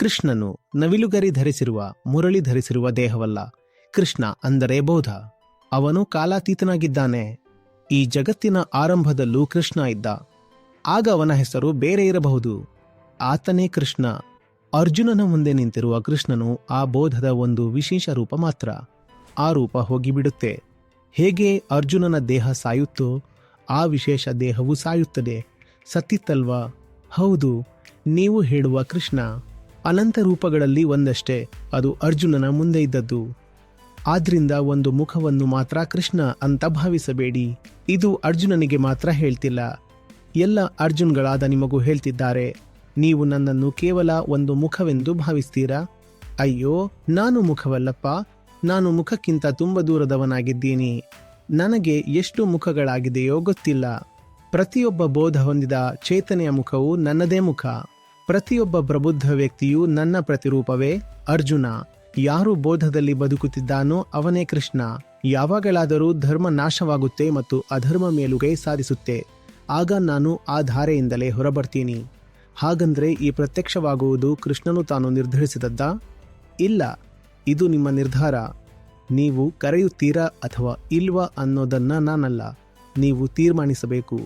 ಕೃಷ್ಣನು ನವಿಲುಗರಿ ಧರಿಸಿರುವ, ಮುರಳಿ ಧರಿಸಿರುವ ದೇಹವಲ್ಲ. ಕೃಷ್ಣ ಅಂದರೆ ಬೋಧ. ಅವನು ಕಾಲಾತೀತನಾಗಿದ್ದಾನೆ. ಈ ಜಗತ್ತಿನ ಆರಂಭದಲ್ಲೂ ಕೃಷ್ಣ ಇದ್ದ. ಆಗ ಅವನ ಹೆಸರು ಬೇರೆ ಇರಬಹುದು. ಆತನೇ ಕೃಷ್ಣ. ಅರ್ಜುನನ ಮುಂದೆ ನಿಂತಿರುವ ಕೃಷ್ಣನು ಆ ಬೋಧದ ಒಂದು ವಿಶೇಷ ರೂಪ ಮಾತ್ರ. ಆ ರೂಪ ಹೋಗಿಬಿಡುತ್ತೆ. ಹೇಗೆ ಅರ್ಜುನನ ದೇಹ ಸಾಯುತ್ತೋ, ಆ ವಿಶೇಷ ದೇಹವು ಸಾಯುತ್ತದೆ. ಸತ್ತಿತ್ತಲ್ವಾ? ಹೌದು, ನೀವು ಹೇಳುವ ಕೃಷ್ಣ. ಅನಂತ ರೂಪಗಳಲ್ಲಿ ಒಂದಷ್ಟೇ, ಅದು ಅರ್ಜುನನ ಮುಂದೆ ಇದ್ದದ್ದು. ಆದ್ರಿಂದ ಒಂದು ಮುಖವನ್ನು ಮಾತ್ರ ಕೃಷ್ಣ ಅಂತ ಭಾವಿಸಬೇಡಿ. ಇದು ಅರ್ಜುನನಿಗೆ ಮಾತ್ರ ಹೇಳ್ತಿಲ್ಲ. ಎಲ್ಲ ಅರ್ಜುನ್ಗಳಾದ ನಿಮಗೂ ಹೇಳ್ತಿದ್ದಾರೆ, ನೀವು ನನ್ನನ್ನು ಕೇವಲ ಒಂದು ಮುಖವೆಂದು ಭಾವಿಸ್ತೀರಾ? ಅಯ್ಯೋ, ನಾನು ಮುಖವಲ್ಲಪ್ಪ, ನಾನು ಮುಖಕ್ಕಿಂತ ತುಂಬ ದೂರದವನಾಗಿದ್ದೀನಿ. ನನಗೆ ಎಷ್ಟು ಮುಖಗಳಾಗಿದೆಯೋ ಗೊತ್ತಿಲ್ಲ. ಪ್ರತಿಯೊಬ್ಬ ಬೋಧ ಹೊಂದಿದ ಚೇತನೆಯ ಮುಖವು ನನ್ನದೇ ಮುಖ. ಪ್ರತಿಯೊಬ್ಬ ಪ್ರಬುದ್ಧ ವ್ಯಕ್ತಿಯು ನನ್ನ ಪ್ರತಿರೂಪವೇ? ಅರ್ಜುನ, ಯಾರು ಬೋಧದಲ್ಲಿ ಬದುಕುತ್ತಿದ್ದಾನೋ ಅವನೇ ಕೃಷ್ಣ. ಯಾವಾಗಲಾದರೂ ಧರ್ಮ ನಾಶವಾಗುತ್ತೆ ಮತ್ತು ಅಧರ್ಮ ಮೇಲುಗೈ ಸಾಧಿಸುತ್ತೆ. ಆಗ ನಾನು ಆ ಧಾರೆಯಿಂದಲೇ ಹೊರಬರ್ತೀನಿ. ಹಾಗಂದ್ರೆ ಈ ಪ್ರತ್ಯಕ್ಷವಾಗುವುದು ಕೃಷ್ಣನು ತಾನು ನಿರ್ಧರಿಸಿದದ್ದಾ? ಇಲ್ಲ, ಇದು ನಿಮ್ಮ ನಿರ್ಧಾರ. ನೀವು ಕರೆಯುತ್ತೀರಾ ಅಥವಾ ಇಲ್ವಾ ಅನ್ನೋದನ್ನ ನಾನಲ್ಲ. ನೀವು ತೀರ್ಮಾನಿಸಬೇಕು.